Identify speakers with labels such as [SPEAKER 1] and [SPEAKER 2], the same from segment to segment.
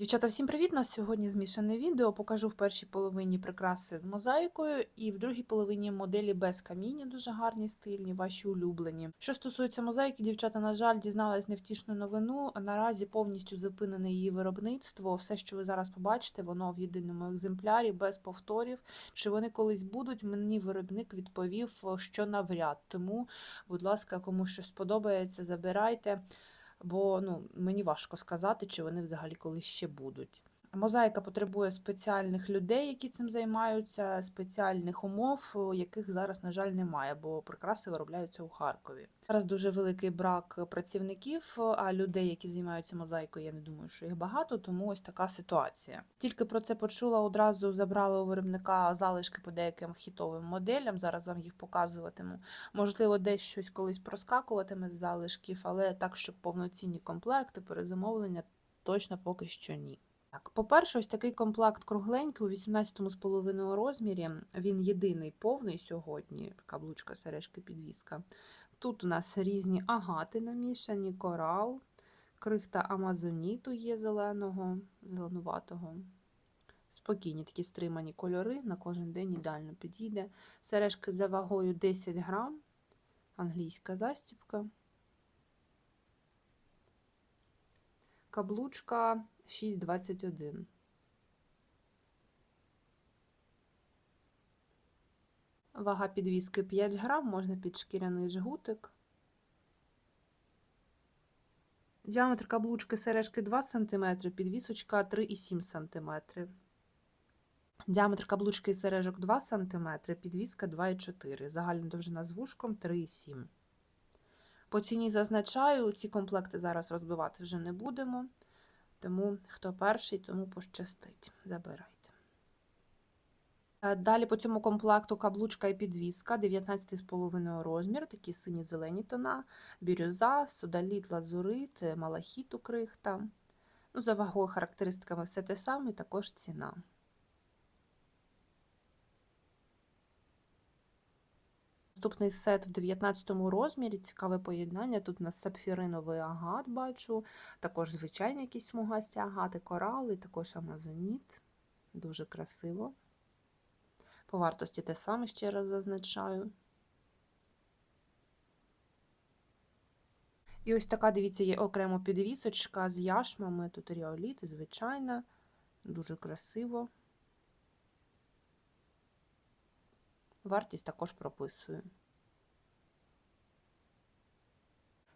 [SPEAKER 1] Дівчата, всім привіт! У нас сьогодні змішане відео. Покажу в першій половині прикраси з мозаїкою, і в другій половині моделі без каміння, дуже гарні, стильні, ваші улюблені. Що стосується мозаїки, дівчата, на жаль, дізналась невтішну новину. Наразі повністю зупинене її виробництво. Все, що ви зараз побачите, воно в єдиному екземплярі, без повторів. Чи вони колись будуть? Мені виробник відповів, що навряд. Тому, будь ласка, кому щось сподобається, забирайте бо ну, мені важко сказати, чи вони взагалі колись ще будуть. Мозаїка потребує спеціальних людей, які цим займаються, спеціальних умов, яких зараз, на жаль, немає, бо прикраси виробляються у Харкові. Зараз дуже великий брак працівників, а людей, які займаються мозаїкою, я не думаю, що їх багато, тому ось така ситуація. Тільки про це почула, одразу забрала у виробника залишки по деяким хітовим моделям. Зараз вам їх показуватиму. Можливо, десь щось колись проскакуватиме з залишків, але так, щоб повноцінні комплекти, перезамовлення, точно поки що ні. Так, по-перше, ось такий комплект кругленький у 18,5 розмірі. Він єдиний повний сьогодні, каблучка, сережки, підвіска. Тут у нас різні агати намішані, корал, крихта амазоніту є зеленого, зеленуватого. Спокійні такі стримані кольори, на кожен день ідеально підійде. Сережки за вагою 10 грам, англійська застіпка. Каблучка 6,21. Вага підвіски 5 грам, можна під шкіряний жгутик. Діаметр каблучки сережки 2 см, підвісочка 3,7 см. Діаметр каблучки і сережок 2 см, підвіска 2,4 Загальна довжина з вушком 3,7 По ціні зазначаю, ці комплекти зараз розбивати вже не будемо. Тому хто перший, тому пощастить. Забирайте. Е, Далі по цьому комплекту каблучка і підвіска, 19,5 розмір, такі сині-зелені тона, бірюза, содаліт, лазурит, малахіт у крихта. Ну, За вагою характеристиками все те саме, також ціна. Наступний сет в 19 розмірі, цікаве поєднання. Тут у нас сапфіриновий агат бачу, також звичайні якісь смугасті агати, корали, також амазоніт. Дуже красиво. По вартості те саме ще раз зазначаю. І ось така, дивіться, є окремо підвісочка з яшмами. Тут ріоліт, звичайна, дуже красиво. Вартість також прописую.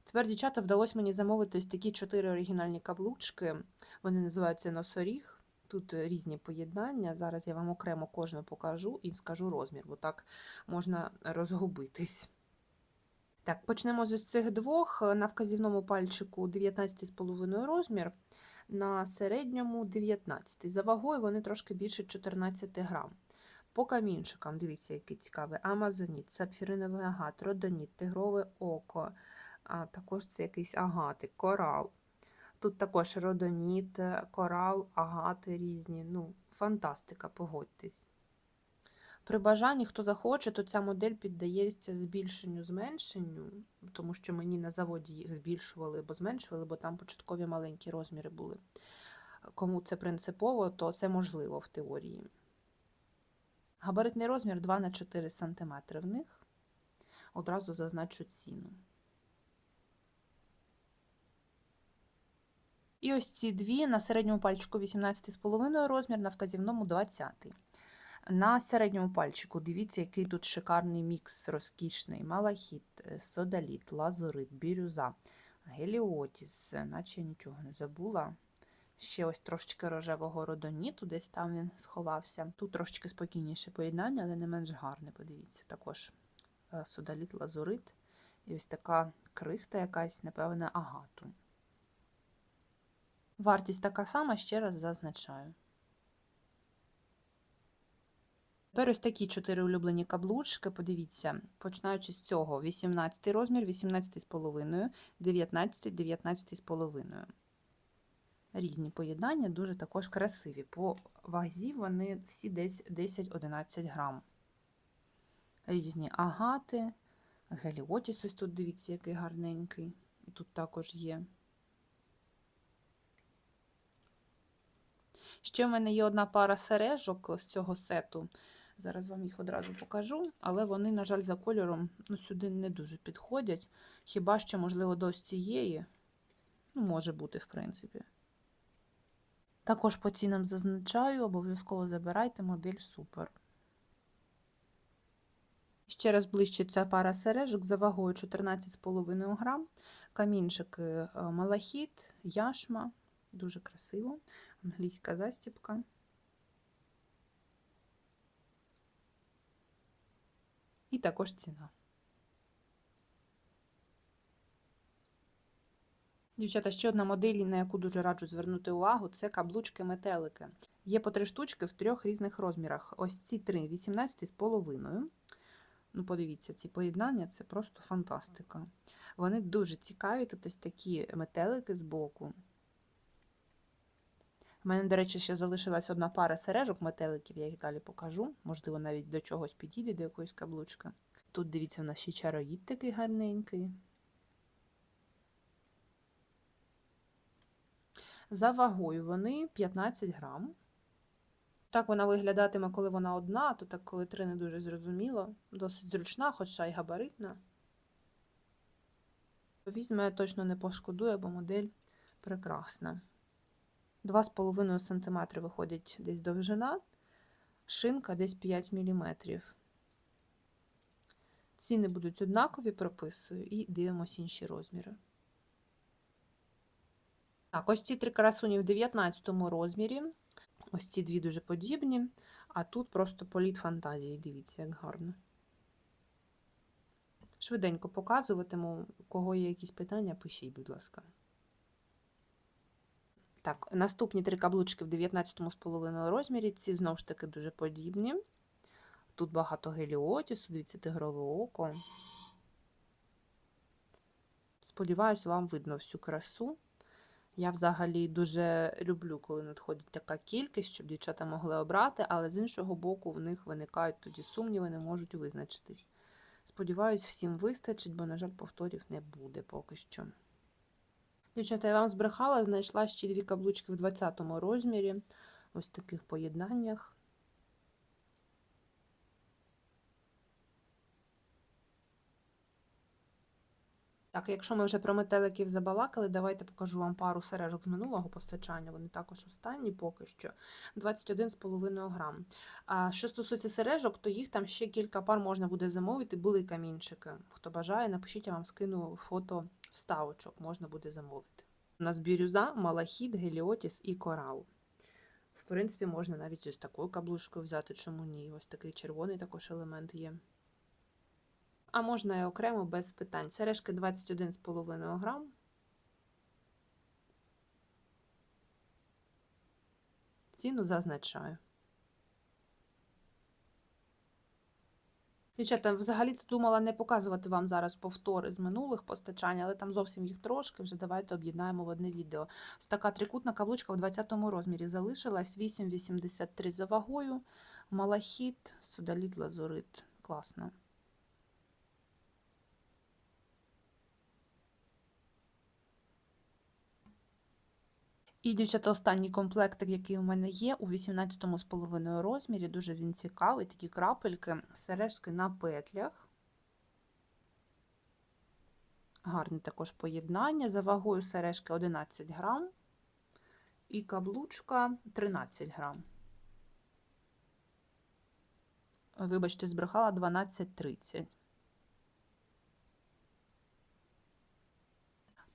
[SPEAKER 1] Тепер, дівчата, вдалося мені замовити ось такі чотири оригінальні каблучки. Вони називаються носоріг. Тут різні поєднання. Зараз я вам окремо кожну покажу і скажу розмір, бо так можна розгубитись. Так, почнемо з цих двох. На вказівному пальчику 19,5 розмір, на середньому 19. За вагою вони трошки більше 14 грам. По камінчикам, дивіться, який цікавий. Амазоніт, сапфіриновий агат, родоніт, тигрове око, а також це якийсь агати, корал. Тут також родоніт, корал, агати різні. Ну, фантастика, погодьтесь. При бажанні, хто захоче, то ця модель піддається збільшенню, зменшенню, тому що мені на заводі їх збільшували або зменшували, бо там початкові маленькі розміри були. Кому це принципово, то це можливо в теорії. Габаритний розмір 2 на 4 см в них. Одразу зазначу ціну. І ось ці дві на середньому пальчику 18,5 розмір, на вказівному 20. На середньому пальчику дивіться, який тут шикарний мікс розкішний. Малахіт, е, содаліт, лазурит, бірюза, геліотіс, наче я нічого не забула. Ще ось трошечки рожевого родоніту, десь там він сховався. Тут трошечки спокійніше поєднання, але не менш гарне, подивіться. Також е, содаліт, лазурит. І ось така крихта якась, напевне, агату. Вартість така сама, ще раз зазначаю. Тепер ось такі чотири улюблені каблучки, подивіться, починаючи з цього: 18 розмір, 18,5, 19, 19,5. Різні поєднання, дуже також красиві. По вазі вони всі десь 10-11 грам. Різні агати, геліотіс, ось тут дивіться, який гарненький. І тут також є. Ще в мене є одна пара сережок з цього сету. Зараз вам їх одразу покажу, але вони, на жаль, за кольором ну, сюди не дуже підходять. Хіба що, можливо, до цієї. Ну, може бути, в принципі. Також по цінам зазначаю, обов'язково забирайте модель супер. Ще раз ближче ця пара сережок за вагою 14,5 грам. Камінчики е, малахіт, яшма. Дуже красиво. Англійська застіпка. І також ціна. Дівчата, ще одна модель, на яку дуже раджу звернути увагу, це каблучки-метелики. Є по три штучки в трьох різних розмірах. Ось ці три 18 з половиною. Ну, подивіться, ці поєднання це просто фантастика. Вони дуже цікаві, тут ось такі метелики з боку. У мене, до речі, ще залишилась одна пара сережок метеликів, я їх далі покажу. Можливо, навіть до чогось підійде, до якоїсь каблучки. Тут, дивіться, у нас ще чароїд такий гарненький. За вагою вони 15 грам. Так вона виглядатиме, коли вона одна, то так, коли три не дуже зрозуміло. Досить зручна, хоча й габаритна. Візьме точно не пошкодує, бо модель прекрасна. 2,5 см виходить десь довжина, шинка десь 5 мм. Ціни будуть однакові, прописую, і дивимося інші розміри. Так, ось ці три красуні в 19 розмірі. Ось ці дві дуже подібні, а тут просто політ фантазії. Дивіться, як гарно. Швиденько показуватиму, у кого є якісь питання, пишіть, будь ласка. Так, наступні три каблучки в 19,5 розмірі. Ці знову ж таки дуже подібні. Тут багато геліотісу, дивіться, тигрове око. Сподіваюсь, вам видно всю красу. Я взагалі дуже люблю, коли надходить така кількість, щоб дівчата могли обрати, але з іншого боку, в них виникають тоді сумніви, не можуть визначитись. Сподіваюсь, всім вистачить, бо, на жаль, повторів не буде поки що. Дівчата, я вам збрехала, знайшла ще дві каблучки в 20 розмірі, ось таких поєднаннях. Так, якщо ми вже про метеликів забалакали, давайте покажу вам пару сережок з минулого постачання. Вони також останні поки що 21,5 грам. А що стосується сережок, то їх там ще кілька пар можна буде замовити, були камінчики. Хто бажає, напишіть, я вам скину фото вставочок, можна буде замовити. У нас бірюза, малахіт, геліотіс і корал. В принципі, можна навіть ось такою каблучкою взяти, чому ні. Ось такий червоний також елемент є. А можна і окремо без питань. Сережки 21,5 грам. Ціну зазначаю. Дівчата, взагалі то думала не показувати вам зараз повтори з минулих постачань, але там зовсім їх трошки, вже давайте об'єднаємо в одне відео. Ось така трикутна каблучка в 20 розмірі залишилась 8,83 за вагою. Малахіт, судаліт, лазурит. Класно. І, дівчата, останній комплектик, який у мене є, у 18,5 розмірі. Дуже він цікавий, такі крапельки, сережки на петлях. Гарне також поєднання. За вагою сережки 11 грам і каблучка 13 грам. Вибачте, збрехала 12,30.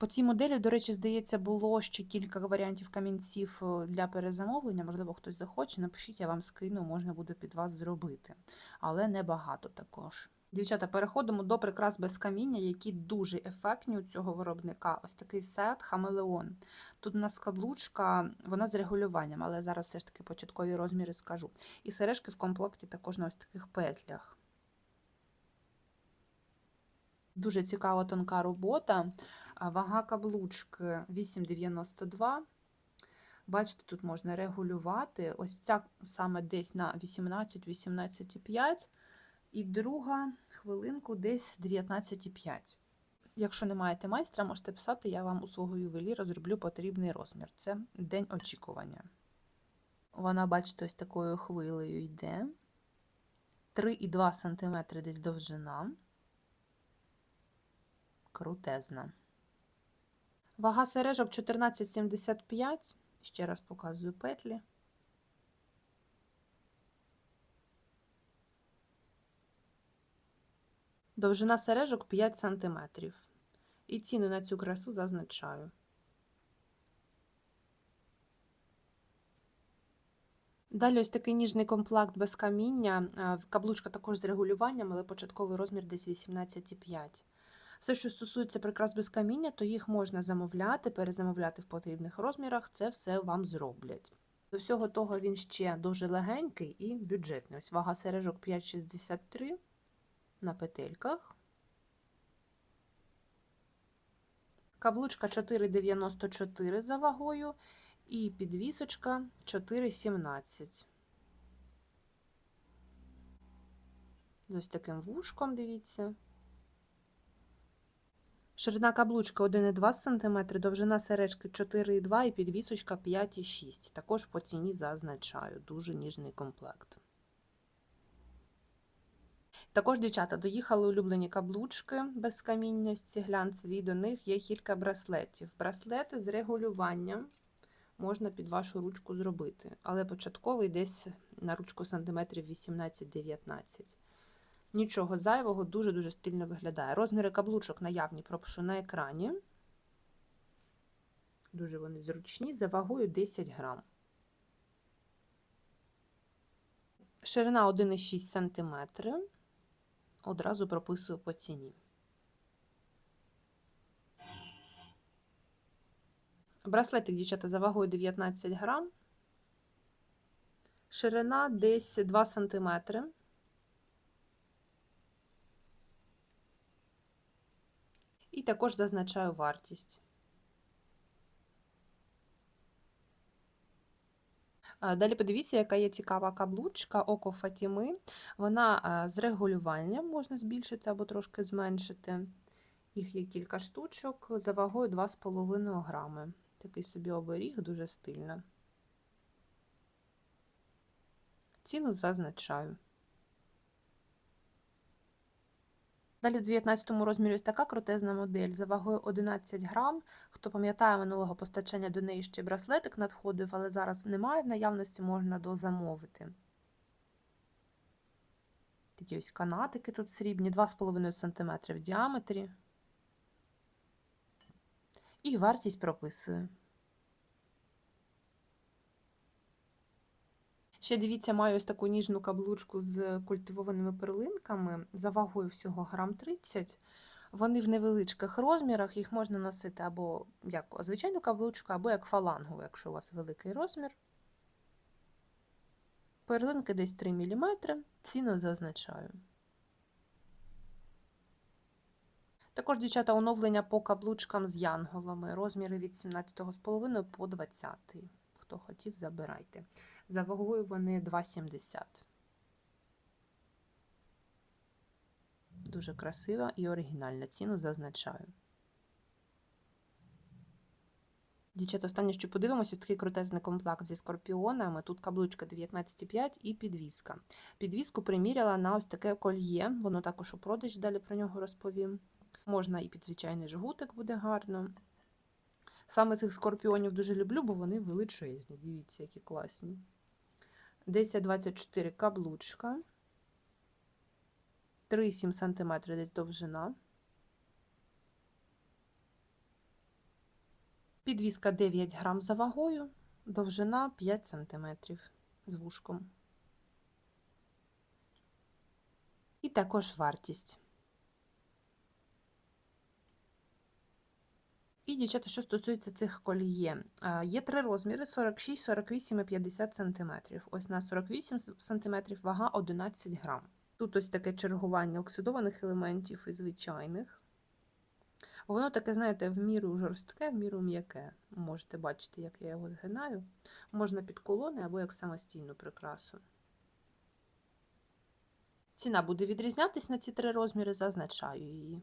[SPEAKER 1] По цій моделі, до речі, здається, було ще кілька варіантів камінців е, для перезамовлення. Можливо, хтось захоче. Напишіть, я вам скину, можна буде під вас зробити. Але небагато також. Дівчата, переходимо до прикрас без каміння, які дуже ефектні у цього виробника. Ось такий сет Хамелеон. Тут у нас каблучка, вона з регулюванням, але зараз все ж таки початкові розміри скажу. І сережки в комплекті також на ось таких петлях. Дуже цікава тонка робота. Вага каблучки 8,92. Бачите, тут можна регулювати. Ось ця саме десь на 18-18,5. І друга хвилинку десь 19,5. Якщо не маєте майстра, можете писати, я вам у свого ювеліра зроблю потрібний розмір. Це день очікування. Вона, бачите, ось такою хвилею йде. 3,2 см десь довжина. Крутезна. Вага сережок 14,75. Ще раз показую петлі. Довжина сережок 5 см. І ціну на цю красу зазначаю. Далі ось такий ніжний комплект без каміння. Е, Каблучка також з регулюванням, але початковий розмір десь 18,5. Все, що стосується прикрас без каміння, то їх можна замовляти, перезамовляти в потрібних розмірах, це все вам зроблять. До всього того він ще дуже легенький і бюджетний. Ось вага сережок 5,63 на петельках. Каблучка 4,94 за вагою і підвісочка 4,17. З ось таким вушком, дивіться. Ширина каблучка 1,2 см, довжина сережки 4,2 і підвісочка 5,6 Також по ціні зазначаю. Дуже ніжний комплект. Також, дівчата, доїхали улюблені каблучки без камінності, глянцеві, до них є кілька браслетів. Браслети з регулюванням можна під вашу ручку зробити, але початковий десь на ручку сантиметрів 18-19. Нічого зайвого, дуже-дуже стильно виглядає. Розміри каблучок наявні пропишу на екрані. Дуже вони зручні, за вагою 10 грам. Ширина 1,6 см. Одразу прописую по ціні. Браслетик, дівчата, за вагою 19 грам. Ширина десь 2 см. І також зазначаю вартість. Далі подивіться, яка є цікава каблучка Око Фатіми. Вона з регулюванням можна збільшити або трошки зменшити. Їх є кілька штучок за вагою 2,5 грами. Такий собі оберіг, дуже стильно. Ціну зазначаю. Далі в 19 розмірі ось така крутезна модель за вагою 11 грам. Хто пам'ятає минулого постачання до неї ще браслетик надходив, але зараз немає в наявності, можна дозамовити. Такі ось канатики тут срібні, 2,5 см в діаметрі. І вартість прописую. Ще дивіться, маю ось таку ніжну каблучку з культивованими перлинками, за вагою всього грам 30 Вони в невеличких розмірах, їх можна носити або як звичайну каблучку, або як фалангу, якщо у вас великий розмір. Перлинки десь 3 мм, ціну зазначаю. Також, дівчата, оновлення по каблучкам з янголами. Розміри від 17,5 по 20. Хто хотів, забирайте. За вагою вони 2,70. Дуже красива і оригінальна. Ціну зазначаю. Дівчата, останнє, що подивимося, такий крутезний комплект зі скорпіонами. Тут каблучка 19,5 і підвіска. Підвіску приміряла на ось таке кольє, воно також у продажі, далі про нього розповім. Можна і під звичайний жгутик буде гарно. Саме цих скорпіонів дуже люблю, бо вони величезні. Дивіться, які класні. 10-24 каблучка. 3,7 см десь довжина. Підвіска 9 грам за вагою, довжина 5 см з вушком. І також вартість. І, дівчата, що стосується цих коліє, є три розміри: 46, 48 і 50 см. Ось на 48 см вага 11 грам. Тут ось таке чергування оксидованих елементів і звичайних. Воно таке, знаєте, в міру жорстке, в міру м'яке. Можете бачити, як я його згинаю. Можна під колони або як самостійну прикрасу. Ціна буде відрізнятись на ці три розміри, зазначаю її.